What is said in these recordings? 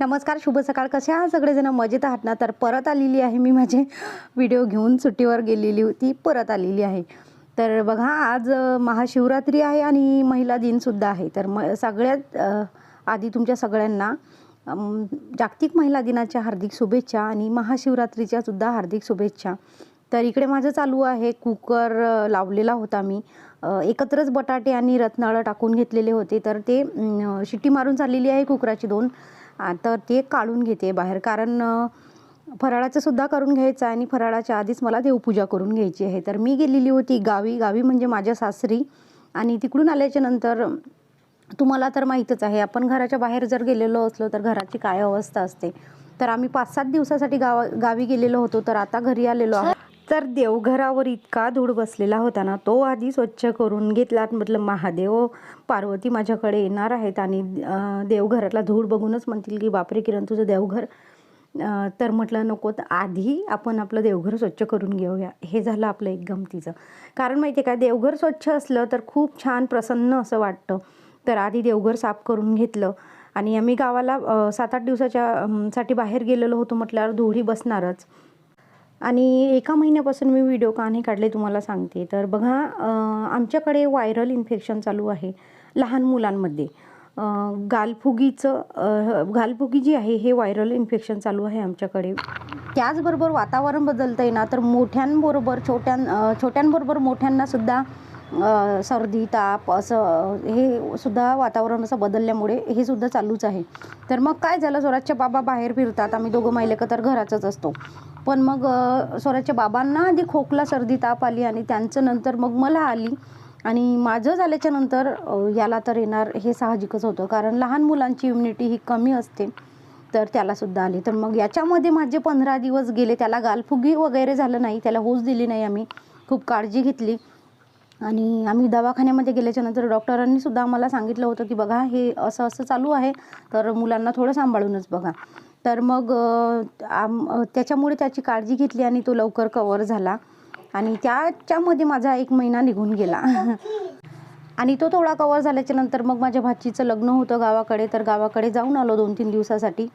नमस्कार शुभ सकाळ. कसे आहात सगळेजण? मजेत आहात ना? तर परत आलेली आहे मी. माझे व्हिडिओ घेऊन सुट्टीवर गेलेली होती. परत आलेली आहे. तर बघा आज महाशिवरात्री आहे आणि महिला दिनसुद्धा आहे. तर म सगळ्यात आधी तुमच्या सगळ्यांना जागतिक महिला दिनाच्या हार्दिक शुभेच्छा आणि महाशिवरात्रीच्या सुद्धा हार्दिक शुभेच्छा. तर इकडे माझं चालू आहे. कुकर लावलेला होता मी. एकत्रच बटाटे आणि रत्नाळं टाकून घेतलेले होते. तर ते शिट्टी मारून चाललेली आहे कुकराची दोन. तर ते काढून घेते बाहेर. कारण फराळाचं सुद्धा करून घ्यायचं आहे आणि फराळाच्या आधीच मला देवपूजा करून घ्यायची आहे. तर मी गेलेली होती गावी. गावी म्हणजे माझ्या सासरी आणि तिकडून आल्याच्यानंतर तुम्हाला तर माहीतच आहे आपण घराच्या बाहेर जर गेलेलो असलो तर घराची काय अवस्था असते. तर आम्ही पाच सात दिवसासाठी गावा गावी गेलेलो होतो तर आता घरी आलेलो आहोत. तर देवघरावर इतका धूळ बसलेला होता ना तो आधी स्वच्छ करून घेतला. म्हटलं महादेव पार्वती माझ्याकडे येणार आहेत आणि देवघरातला धूळ बघूनच म्हणतील की बापरे किरण तुझं देवघर. तर म्हटलं नको तर आधी आपण आपलं देवघर स्वच्छ करून घेऊया. हे झालं आपलं एक गमतीचं. कारण माहिती आहे का देवघर स्वच्छ असलं तर खूप छान प्रसन्न असं वाटतं. तर आधी देवघर साफ करून घेतलं आणि आम्ही गावाला सात आठ दिवसाच्या साठी बाहेर गेलेलो होतो म्हटल्यावर धुळी बसणारच. आणि एका महिन्यापासून मी व्हिडिओ का नाही काढले तुम्हाला सांगते. तर बघा आमच्याकडे व्हायरल इन्फेक्शन चालू आहे लहान मुलांमध्ये. गालफुगीचं गालफुगी जी आहे हे व्हायरल इन्फेक्शन चालू आहे आमच्याकडे. त्याचबरोबर वातावरण बदलतं आहे ना तर मोठ्यांबरोबर छोट्यां छोट्यांबरोबर मोठ्यांनासुद्धा सर्दी ताप असं हे सुद्धा वातावरण असं बदलल्यामुळे हे सुद्धा चालूच आहे. तर मग काय झालं स्वराजच्या बाबा बाहेर फिरतात. आम्ही दोघं मायलेकं तर घरातच असतो. पण मग स्वराच्या बाबांना आधी खोकला सर्दी ताप आली आणि त्यांचं नंतर मग मला आली. आणि माझं झाल्याच्यानंतर याला तर येणार हे साहजिकच होतं. कारण लहान मुलांची इम्युनिटी ही कमी असते. तर त्यालासुद्धा आली. तर मग याच्यामध्ये माझे पंधरा दिवस गेले. त्याला गालफुगी वगैरे झालं नाही. त्याला होस दिली नाही आम्ही. खूप काळजी घेतली. आणि आम्ही दवाखान्यामध्ये गेल्याच्यानंतर डॉक्टरांनी सुद्धा आम्हाला सांगितलं होतं की बघा हे असं असं चालू आहे. तर मुलांना थोडं सांभाळूनच बघा. तर मग आम त्याच्यामुळे त्याची काळजी घेतली आणि तो लवकर कवर झाला. आणि त्याच्यामध्ये माझा एक महिना निघून गेला. आणि तो थोडा कवर झाल्याच्यानंतर मग माझ्या भाचीचं लग्न होतं गावाकडे तर गावाकडे जाऊन आलो दोन तीन दिवसासाठी.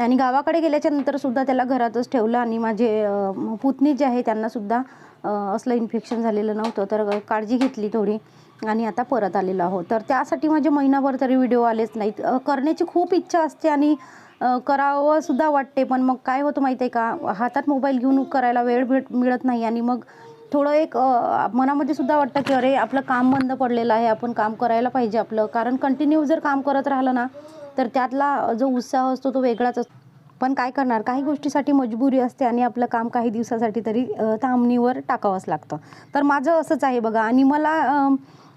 आणि गावाकडे गेल्याच्यानंतर सुद्धा त्याला घरातच ठेवलं आणि माझे पुतणी जे आहे त्यांनासुद्धा अ, असलं इन्फेक्शन झालेलं नव्हतं तर काळजी घेतली थोडी. आणि आता परत आलेलो आहोत. तर त्यासाठी माझे महिनाभर तरी व्हिडिओ आलेच नाहीत. करण्याची खूप इच्छा असते आणि करावं सुद्धा वाटते पण मग काय होतं माहिती आहे का? हातात मोबाईल घेऊन करायला वेळ भेट मिळत नाही आणि मग थोडं एक मनामध्ये सुद्धा वाटतं की अरे आपलं काम बंद पडलेलं आहे आपण काम करायला पाहिजे आपलं. कारण कंटिन्यू जर काम करत राहिलं ना तर त्यातला जो उत्साह असतो तो वेगळाच असतो. पण काय करणार? काही गोष्टीसाठी मजबुरी असते आणि आपलं काम काही दिवसासाठी तरी थांबणीवर टाकावंच लागतं. तर माझं असंच आहे बघा आणि मला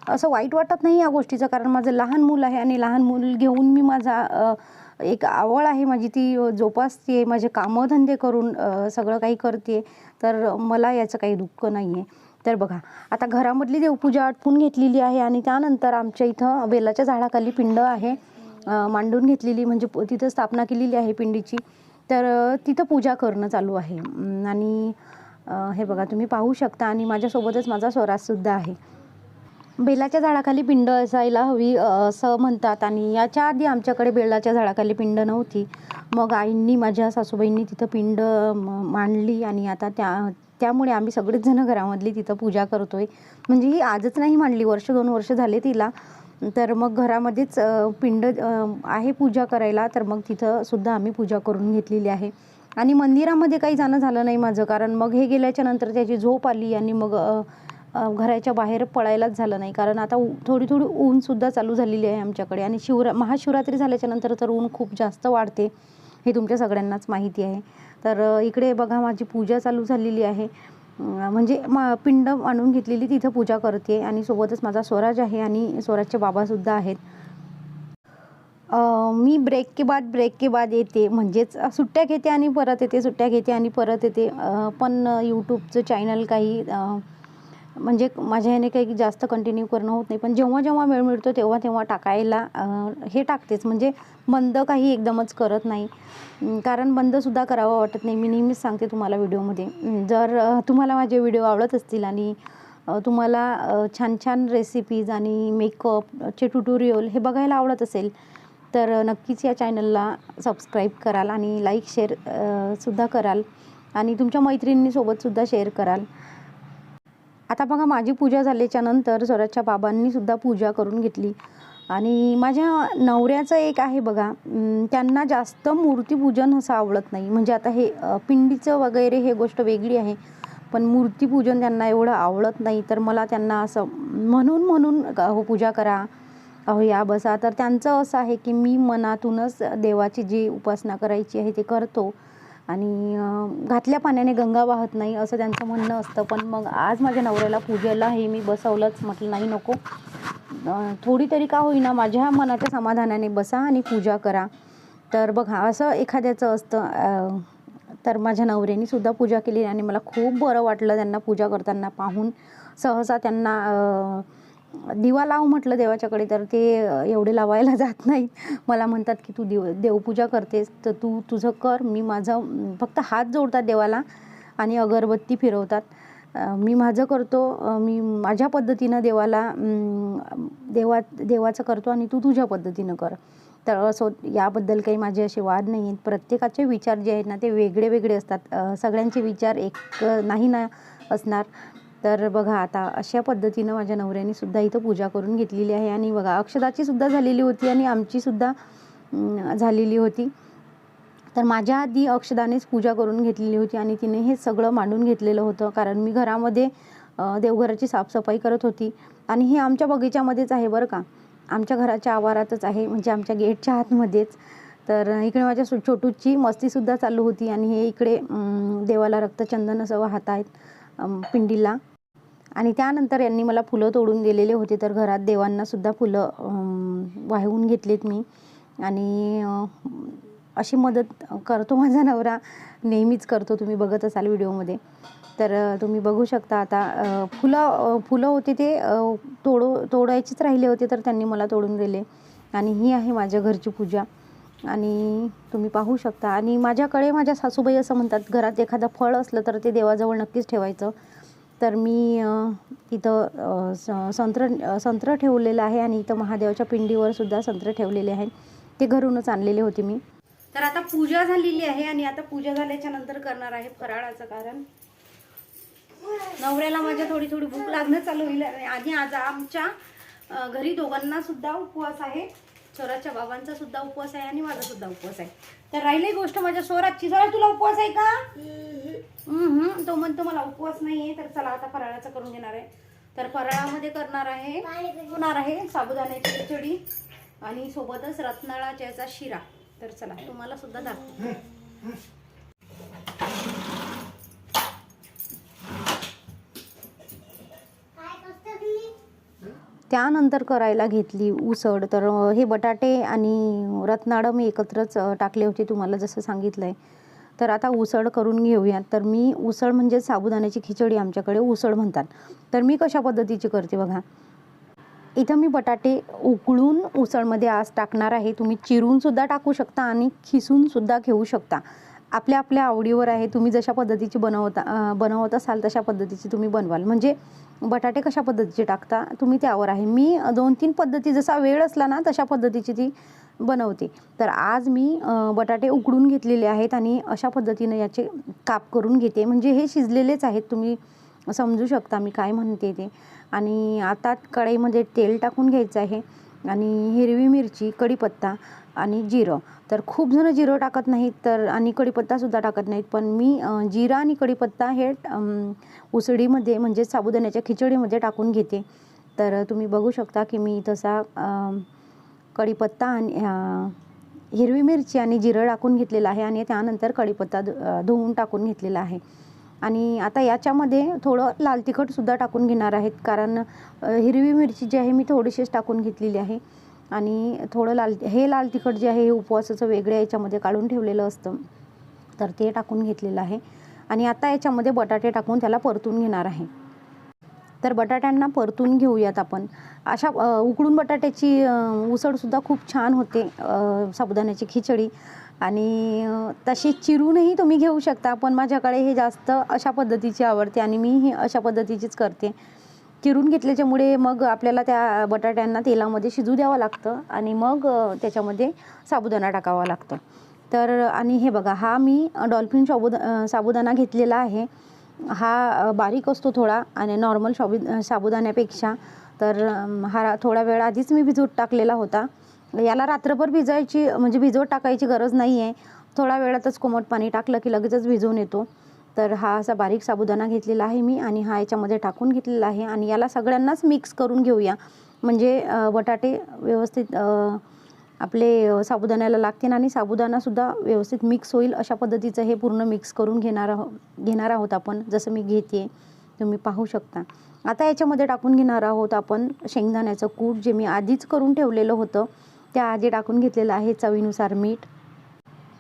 असं वाईट वाटत नाही या गोष्टीचं कारण माझं लहान मूल आहे आणि लहान मूल घेऊन मी माझा एक आवड आहे माझी ती जोपासते माझे कामधंदे करून सगळं काही करते तर मला याचं काही दुःख नाही आहे तर बघा आता घरामधली देवपूजा आटपून घेतलेली आहे आणि त्यानंतर आमच्या इथं बेलाच्या झाडाखाली पिंड आहे. मांडून घेतलेली म्हणजे तिथं स्थापना केलेली आहे पिंडीची. तर तिथं पूजा करणं चालू आहे. आणि हे बघा तुम्ही पाहू शकता आणि माझ्यासोबतच माझा स्वराजसुद्धा आहे. बेलाच्या झाडाखाली पिंड असायला हवी असं म्हणतात. आणि याच्या आधी आमच्याकडे बेलाच्या झाडाखाली पिंड नव्हती. मग आईंनी माझ्या सासूबाईंनी तिथं पिंड मांडली आणि आता त्या त्यामुळे आम्ही सगळेच जण घरामधली तिथं पूजा करतोय. म्हणजे ही आजच नाही मांडली वर्ष दोन वर्ष झाले तिला. तर मग घरामध्येच पिंड आहे पूजा करायला. तर मग तिथं सुद्धा आम्ही पूजा करून घेतलेली आहे. आणि मंदिरामध्ये काही जाणं झालं नाही माझं. कारण मग हे गेल्याच्यानंतर त्याची झोप आली आणि मग घराच्या बाहेर पळायलाच झालं नाही. कारण आता उ- थोडी थोडी ऊनसुद्धा चालू झालेली आहे आमच्याकडे. आणि शिवरा महाशिवरात्री झाल्याच्यानंतर तर ऊन खूप जास्त वाढते हे तुमच्या सगळ्यांनाच माहिती आहे. तर इकडे बघा माझी पूजा चालू झालेली आहे. म्हणजे मा पिंड आणून घेतलेली तिथं पूजा करते आणि सोबतच माझा स्वराज आहे आणि स्वराजचे बाबासुद्धा आहेत. मी ब्रेक के बाद ब्रेक के बाद येते. म्हणजेच सुट्ट्या घेते आणि परत येते सुट्ट्या घेते आणि परत येते. पण यूट्यूबचं चॅनल काही म्हणजे माझ्या ह्याने काही जास्त कंटिन्यू करणं होत नाही. पण जेव्हा जेव्हा वेळ मिळतो तेव्हा तेव्हा टाकायला हे टाकतेच. म्हणजे बंद काही एकदमच करत नाही. कारण बंदसुद्धा करावं वाटत नाही. मी नेहमीच सांगते तुम्हाला व्हिडिओमध्ये. जर तुम्हाला माझे व्हिडिओ आवडत असतील आणि तुम्हाला छान छान रेसिपीज आणि मेकअपचे ट्युटोरियल हे बघायला आवडत असेल तर नक्कीच या चॅनलला सबस्क्राईब कराल आणि लाईक शेअर सुद्धा कराल. आणि तुमच्या मैत्रिणींसोबतसुद्धा शेअर कराल. आता बघा माझी पूजा झाल्याच्यानंतर स्वराजच्या बाबांनी सुद्धा पूजा करून घेतली. आणि माझ्या नवऱ्याचं एक आहे बघा त्यांना जास्त मूर्तीपूजन असं आवडत नाही. म्हणजे आता हे पिंडीचं वगैरे हे गोष्ट वेगळी आहे पण मूर्तीपूजन त्यांना एवढं आवडत नाही. तर मला त्यांना असं म्हणून म्हणून अहो पूजा करा. अहो या बसा. तर त्यांचं असं आहे की मी मनातूनच देवाची जी उपासना करायची आहे ते करतो. आणि घातल्या पाण्याने गंगा वाहत नाही असं त्यांचं म्हणणं असतं. पण मग आज माझ्या नवऱ्याला पूजेला हे मी बसवलंच. म्हटलं नाही नको. थोडी तरी का होईना माझ्या मनाच्या समाधानाने बसा आणि पूजा करा. तर बघा असं एखाद्याचं असतं तर माझ्या नवऱ्यानीसुद्धा पूजा केली आणि मला खूप बरं वाटलं त्यांना पूजा करताना पाहून. सहसा त्यांना दिवा लाव म्हटलं देवाच्याकडे तर ते एवढे लावायला जात नाहीत. मला म्हणतात की तू देव देवपूजा करतेस तर तू तुझं कर. मी माझं फक्त हात जोडतात देवाला आणि अगरबत्ती फिरवतात. मी माझं करतो मी माझ्या पद्धतीनं देवाला देवा देवाचं करतो आणि तू तुझ्या पद्धतीनं कर. तर असो याबद्दल काही माझे असे वाद नाही आहेत प्रत्येकाचे विचार जे आहेत ना ते वेगळे वेगळे असतात सगळ्यांचे विचार एक नाही ना असणार. तर बघा आता अशा पद्धतीनं माझ्या नवऱ्याने सुद्धा इथं पूजा करून घेतलेली आहे. आणि बघा अक्षदाची सुद्धा झालेली होती आणि आमची सुद्धा झालेली होती. तर माझ्या आधी अक्षदानेच पूजा करून घेतलेली होती आणि तिने हे सगळं मांडून घेतलेलं होतं. कारण मी घरामध्ये देवघराची साफसफाई करत होती. आणि हे आमच्या बगीच्यामध्येच आहे बरं का. आमच्या घराच्या आवारातच आहे म्हणजे आमच्या गेटच्या आतमध्येच. तर इकडे माझ्या छोटूची मस्तीसुद्धा चालू होती आणि हे इकडे देवाला रक्तचंदन असं वाहत आहेत पिंडीला. आणि त्यानंतर यांनी मला फुलं तोडून दिलेले होते तर घरात देवांनासुद्धा फुलं वाहून घेतलीत मी. आणि अशी मदत करतो माझा नवरा. नेहमीच करतो तुम्ही बघत असाल व्हिडिओमध्ये. तर तुम्ही बघू शकता आता फुलं फुलं होते ते तोडो तोडू तोडायचेच राहिले होते तर त्यांनी मला तोडून दिले. आणि ही आहे माझ्या घरची पूजा. आणि तुम्ही पाहू शकता. आणि माझ्याकडे माझ्या सासूबाई असं म्हणतात घरात एखादं फळ असलं तर ते देवाजवळ नक्कीच ठेवायचं. तर मी इथं स- संत्र संत्र ठेवलेलं आहे आणि इथं महादेवाच्या पिंडीवर सुद्धा संत्र ठेवलेले आहेत. ते घरूनच आणलेले होते मी. तर आता पूजा झालेली आहे आणि आता पूजा झाल्याच्यानंतर करणार आहे फराळाचं कारण. नवऱ्याला माझ्या थोडी थोडी भूक लागणं चालू होईल आणि आज आमच्या घरी दोघांना सुद्धा उपवास आहे. स्वराच्या बाबांचा सुद्धा उपवास आहे आणि माझा सुद्धा उपवास आहे. तर राहिली गोष्ट माझ्या सोराची सोरा तुला उपवास आहे का? तो म्हणतो मला उपवास नाहीये तर चला आता फराळाचं करून घेणार आहे. तर फराळामध्ये करणार आहे होणार आहे साबुदाण्याची खिचडी आणि सोबतच रत्नाळाच्याचा शिरा. तर चला तुम्हाला सुद्धा दाखव त्यानंतर करायला घेतली उसळ. तर हे बटाटे आणि रत्नाळं मी एकत्रच टाकले होते तुम्हाला जसं सांगितलं आहे तर आता उसळ करून घेऊयात. तर मी उसळ म्हणजे साबुदाण्याची खिचडी आमच्याकडे उसळ म्हणतात. तर मी कशा पद्धतीची करते बघा. इथं मी बटाटे उकळून उसळमध्ये आज टाकणार आहे. तुम्ही चिरूनसुद्धा टाकू शकता आणि खिसूनसुद्धा घेऊ शकता. आपल्या आपल्या आवडीवर आहे. तुम्ही जशा पद्धतीची बनवता बनवत असाल तशा पद्धतीची तुम्ही बनवाल. म्हणजे बटाटे कशा पद्धतीचे टाकता? तुम्ही त्यावर आहे. मी दोन तीन पद्धती जसा वेळ असला ना तशा पद्धतीची ती बनवते. तर आज मी बटाटे उकडून घेतलेले आहेत आणि अशा पद्धतीनं याचे काप करून घेते. म्हणजे हे शिजलेलेच आहेत. तुम्ही समजू शकता मी काय म्हणते ते. आणि आता कढईमध्ये तेल टाकून घ्यायचं आहे. आणि हिरवी मिरची कढीपत्ता आणि जिरं. तर खूप जण जिरं टाकत नाहीत तर आणि कढीपत्तासुद्धा टाकत नाहीत. पण मी जिरा आणि कढीपत्ता हे उसळीमध्ये म्हणजे साबुदाण्याच्या खिचडीमध्ये टाकून घेते. तर तुम्ही बघू शकता की मी तसा कढीपत्ता आणि हिरवी मिरची आणि जिरं टाकून घेतलेलं आहे आणि त्यानंतर कढीपत्ता धुवून टाकून घेतलेला आहे. आणि आता याच्यामध्ये थोडं लाल तिखटसुद्धा टाकून घेणार आहेत कारण हिरवी मिरची जी आहे मी थोडीशीच टाकून घेतलेली आहे. आणि थोडं लाल हे लाल तिखट जे आहे हे उपवासाचं वेगळ्या याच्यामध्ये काढून ठेवलेलं असतं. तर ते टाकून घेतलेलं आहे. आणि आता याच्यामध्ये बटाटे टाकून त्याला परतून घेणार आहे. तर बटाट्यांना परतून घेऊयात आपण. अशा उकडून बटाट्याची उसळसुद्धा खूप छान होते साबुदाण्याची खिचडी. आणि तशी चिरूनही तुम्ही घेऊ शकता पण माझ्याकडे हे जास्त अशा पद्धतीची आवडते आणि मी ही अशा पद्धतीचीच करते. चिरून घेतल्याच्यामुळे मग आपल्याला त्या बटाट्यांना तेलामध्ये शिजू द्यावं लागतं आणि मग त्याच्यामध्ये साबुदाणा टाकावा लागतं. तर आणि हे बघा हा मी डॉल्फिन साबुदा साबुदाणा घेतलेला आहे. हा बारीक असतो थोडा आणि नॉर्मल साबु साबुदाण्यापेक्षा. तर हा थोडा वेळ आधीच मी भिजवत टाकलेला होता. याला रात्रभर भिजायची म्हणजे भिजवत टाकायची गरज नाही आहे थोडा वेळातच कोमट पाणी टाकलं की लगेचच भिजवून येतो. तर हा असा बारीक साबुदाणा घेतलेला आहे मी आणि हा याच्यामध्ये टाकून घेतलेला आहे आणि याला सगळ्यांनाच मिक्स करून घेऊया. म्हणजे बटाटे व्यवस्थित आपले साबुदाण्याला लागतील आणि साबुदाणासुद्धा व्यवस्थित मिक्स होईल अशा पद्धतीचं हे पूर्ण मिक्स करून घेणार आहो घेणार आहोत आपण. जसं मी घेते तुम्ही पाहू शकता. आता याच्यामध्ये टाकून घेणार आहोत आपण शेंगदाण्याचं कूट जे मी आधीच करून ठेवलेलं होतं. त्या आधी टाकून घेतलेलं आहे चवीनुसार मीठ.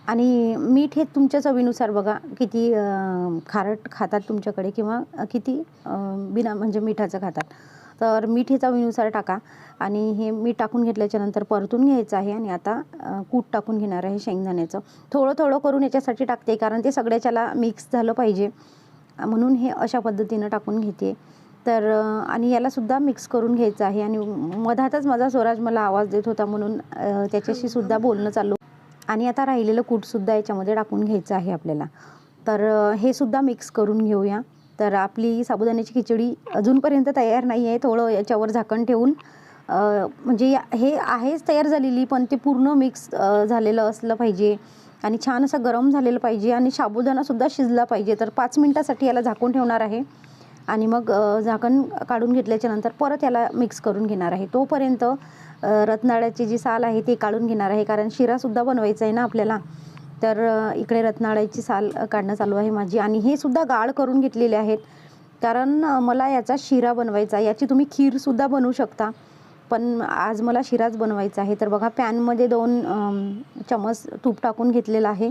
आणि मीठ हे तुमच्या चवीनुसार बघा किती खारट खातात तुमच्याकडे किंवा किती बिना म्हणजे मिठाचं खातात. तर मीठ हे चवीनुसार टाका. आणि हे मीठ टाकून घेतल्याच्यानंतर परतून घ्यायचं आहे आणि आता कूट टाकून घेणार आहे शेंगदाण्याचं. थोडं थोडं करून याच्यासाठी टाकते कारण ते सगळ्याच्याला मिक्स झालं पाहिजे. म्हणून हे अशा पद्धतीनं टाकून घेते. तर आणि यालासुद्धा मिक्स करून घ्यायचं आहे. आणि मधातच माझा स्वराज मला आवाज देत होता म्हणून त्याच्याशी सुद्धा बोलणं चालू. आणि आता राहिलेलं कूटसुद्धा याच्यामध्ये टाकून घ्यायचं आहे आपल्याला. तर हे सुद्धा मिक्स करून घेऊया. तर आपली साबुदाण्याची खिचडी अजूनपर्यंत तयार नाही आहे. थोडं याच्यावर झाकण ठेवून म्हणजे हे आहेच तयार झालेली पण ते पूर्ण मिक्स झालेलं असलं पाहिजे. आणि छान असं गरम झालेलं पाहिजे. आणि साबुदाणासुद्धा शिजला पाहिजे. तर पाच मिनटासाठी याला झाकून ठेवणार आहे. आणि मग झाकण काढून घेतल्याच्या नंतर परत याला मिक्स करून घेणार आहे. तोपर्यंत रत्नाळ्याची जी साल आहे ती काढून घेणार आहे. कारण शिरासुद्धा बनवायचा आहे ना आपल्याला. तर इकडे रत्नाळ्याची साल काढणं चालू आहे माझी. आणि हे सुद्धा गाळ करून घेतलेले आहेत. कारण मला याचा शिरा बनवायचा आहे. याची तुम्ही खीरसुद्धा बनवू शकता. पण आज मला शिराच बनवायचा आहे. तर बघा पॅनमध्ये दोन चमच तूप टाकून घेतलेलं आहे.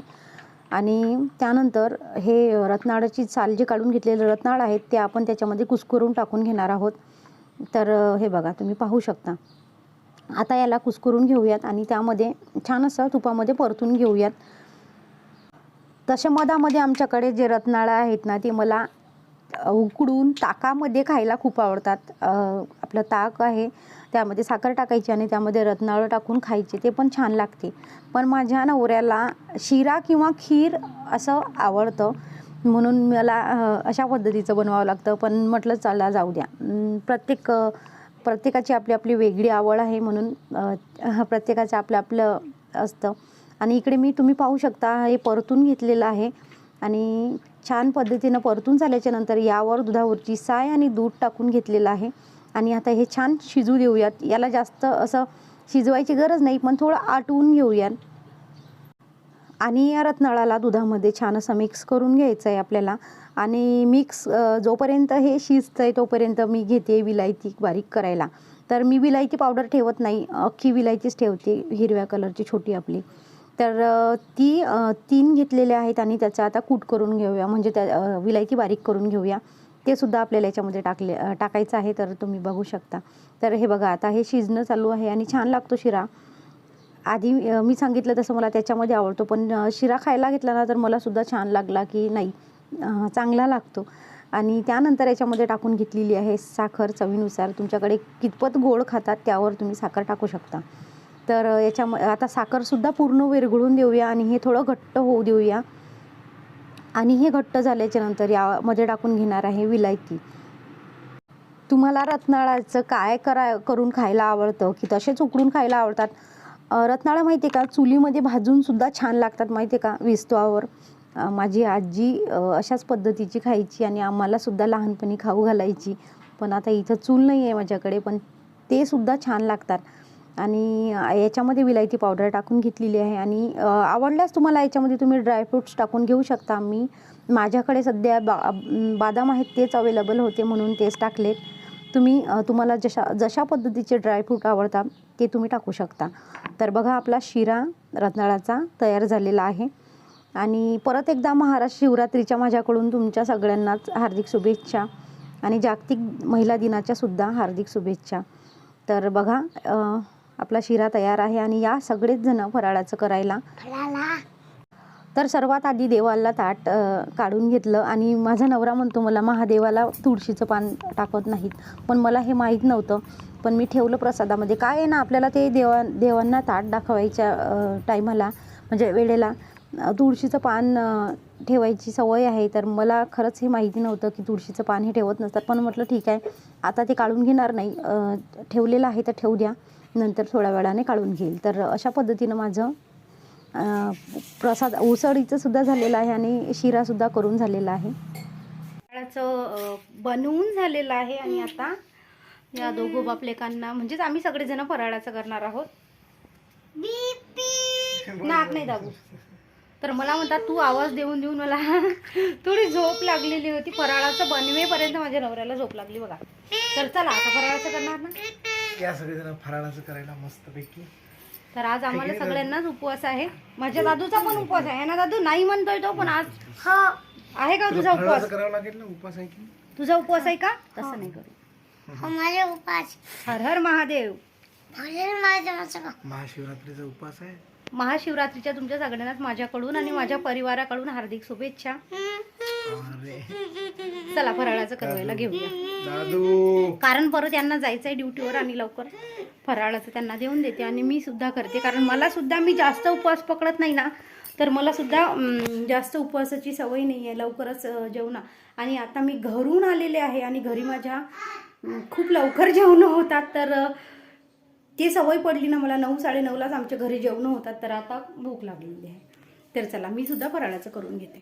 आणि त्यानंतर हे रत्नाळाची साल जी काढून घेतलेले रत्नाळ आहेत ते आपण त्याच्यामध्ये कुस्करून टाकून घेणार आहोत. तर हे बघा तुम्ही पाहू शकता. आता याला कुस्करून घेऊयात आणि त्यामध्ये छान असं तुपामध्ये परतून घेऊयात. तशा मधामध्ये आमच्याकडे जे रत्नाळं आहेत ना ते मला उकडून ताकामध्ये खायला खूप आवडतात. आपलं ताक आहे त्यामध्ये साखर टाकायची आणि त्यामध्ये रत्नाळं टाकून खायचे ते पण छान लागते. पण माझ्या नवऱ्याला शिरा किंवा खीर असं आवडतं. म्हणून मला अशा पद्धतीचं बनवावं लागतं. पण म्हटलं चला जाऊ द्या. प्रत्येक प्रत्येकाची आपली आपली वेगळी आवड आहे म्हणून प्रत्येकाचं आपलं आपलं असतं. आणि इकडे मी तुम्ही पाहू शकता हे परतून घेतलेलं आहे. आणि छान पद्धतीनं परतून झाल्याच्यानंतर यावर दुधावरची साय आणि दूध टाकून घेतलेलं आहे. आणि आता हे छान शिजू देऊयात. याला जास्त असं शिजवायची गरज नाही पण थोडं आटवून घेऊयात. आणि या रत्नाळाला दुधामध्ये छान असं मिक्स करून घ्यायचं आहे आपल्याला. आणि मिक्स जोपर्यंत हे शिजतं आहे तोपर्यंत मी घेते विलायती बारीक करायला. तर मी विलायती पावडर ठेवत नाही. अख्खी विलायतीच ठेवते हिरव्या कलरची छोटी आपली. तर ती तीन घेतलेले आहेत आणि त्याचा आता कूट करून घेऊया. म्हणजे त्या अ, विलायती बारीक करून घेऊया. ते सुद्धा आपल्याला याच्यामध्ये टाकले टाकायचं आहे तर तुम्ही बघू शकता. तर हे बघा आता हे शिजणं चालू आहे आणि छान लागतो शिरा. आधी मी सांगितलं तसं मला त्याच्यामध्ये आवडतो पण शिरा खायला घेतला ना तर मला सुद्धा छान लागला की नाही चांगला लागतो. आणि त्यानंतर याच्यामध्ये टाकून घेतलेली आहे साखर चवीनुसार. तुमच्याकडे कितपत गोड खातात त्यावर तुम्ही साखर टाकू शकता. तर याच्या आता साखरसुद्धा पूर्ण विरघळून देऊया आणि हे थोडं घट्ट होऊ देऊया. आणि हे घट्ट झाल्याच्यानंतर यामध्ये टाकून घेणार आहे विलायती. तुम्हाला रत्नाळाचं काय करा करून खायला आवडतं? की तसेच उकडून खायला आवडतात? रत्नाळा माहिती आहे का? चुलीमध्ये भाजून सुद्धा छान लागतात माहिती आहे का? विस्तवावर. माझी आजी अशाच पद्धतीची खायची आणि आम्हाला सुद्धा लहानपणी खाऊ घालायची. पण आता इथं चूल नाही आहे माझ्याकडे पण ते सुद्धा छान लागतात. आणि याच्यामध्ये विलायती पावडर टाकून घेतलेली आहे आणि आवडल्यास तुम्हाला याच्यामध्ये तुम्ही ड्रायफ्रूट्स टाकून घेऊ शकता. मी माझ्याकडे सध्या बा बादाम आहेत तेच अवेलेबल होते म्हणून तेच टाकलेत. तुम्ही तुम्हाला जशा जशा पद्धतीचे ड्रायफ्रूट आवडतात ते तुम्ही टाकू शकता. तर बघा आपला शिरा रत्नाळाचा तयार झालेला आहे. आणि परत एकदा महाराष्ट्र शिवरात्रीच्या माझ्याकडून तुमच्या सगळ्यांनाच हार्दिक शुभेच्छा आणि जागतिक महिला दिनाच्या सुद्धा हार्दिक शुभेच्छा. तर बघा आपला शिरा तयार आहे आणि या सगळेच जण फराळाचं करायला. तर सर्वात आधी देवाला ताट काढून घेतलं आणि माझा नवरा म्हणतो मला महादेवाला तुळशीचं पान टाकत नाहीत. पण मला हे माहीत नव्हतं. पण मी ठेवलं प्रसादामध्ये. काय आहे ना आपल्याला ते देवा देवांना ताट दाखवायच्या टायमाला म्हणजे वेळेला तुळशीचं पान ठेवायची सवय आहे. तर मला खरंच हे माहिती नव्हतं की तुळशीचं पान हे ठेवत नसतात. पण म्हटलं ठीक आहे आता ते काढून घेणार नाही. ठेवलेलं आहे तर ठेवू द्या. नंतर थोड्या वेळाने काढून घेईल. तर अशा पद्धतीनं माझं प्रसाद उसळीचं सुद्धा झालेलं आहे आणि शिरासुद्धा करून झालेला आहे. फराळाचं बनवून झालेलं आहे आणि आता या दोघो बापलेकांना म्हणजेच आम्ही सगळेजण फराळाचं करणार आहोत. नाक नाही दाबू. तर मला म्हणतात तू आवाज देऊन देऊन मला थोडी झोप लागलेली होती. फराळाचं बनवेपर्यंत माझ्या नवऱ्याला झोप लागली बघा. तर चला आता फराळाचं करणार ना? या सगळेजण फराळाचं करायला मस्तपैकी. तर आज आम्हाला सगळ्यांनाच उपवास आहे. माझ्या दादूचा पण उपवास आहे. ना दादू नाही म्हणतोय तो पण आज आहे का तुझा उपवास फराळाचं करावं लागेल ना उपास आहे की? तुझा उपवास आहे का? तसं नाही करू. हमारे उपास हर हर महादेव. भले माझ्या माझं महाशिवरात्रीचा उपास आहे? महाशिवरात्रीच्या तुमच्या सगळ्यांनाच माझ्याकडून आणि माझ्या परिवाराकडून हार्दिक शुभेच्छा. अरे चला फराळाचं करायला घेऊया दादू. कारण परत यांना जायचंय ड्युटीवर आणि लवकर. फराळाचं त्यांना देऊन देते आणि मी सुद्धा करते. कारण मला सुद्धा मी जास्त उपवास पकडत नाही ना तर मला सुद्धा अं, जास्त उपवासाची सवय नाही आहे लवकरच अं, जेवणं. आणि आता मी घरून आलेले आहे आणि घरी माझ्या अं, खूप लवकर जेवणं होतात. तर अं, ती सवय पडली ना मला नऊ साडेनऊलाच आमच्या घरी जेवणं होतात. तर आता भूक लागलेली आहे. तर चला मी सुद्धा फराळाचं करून घेते.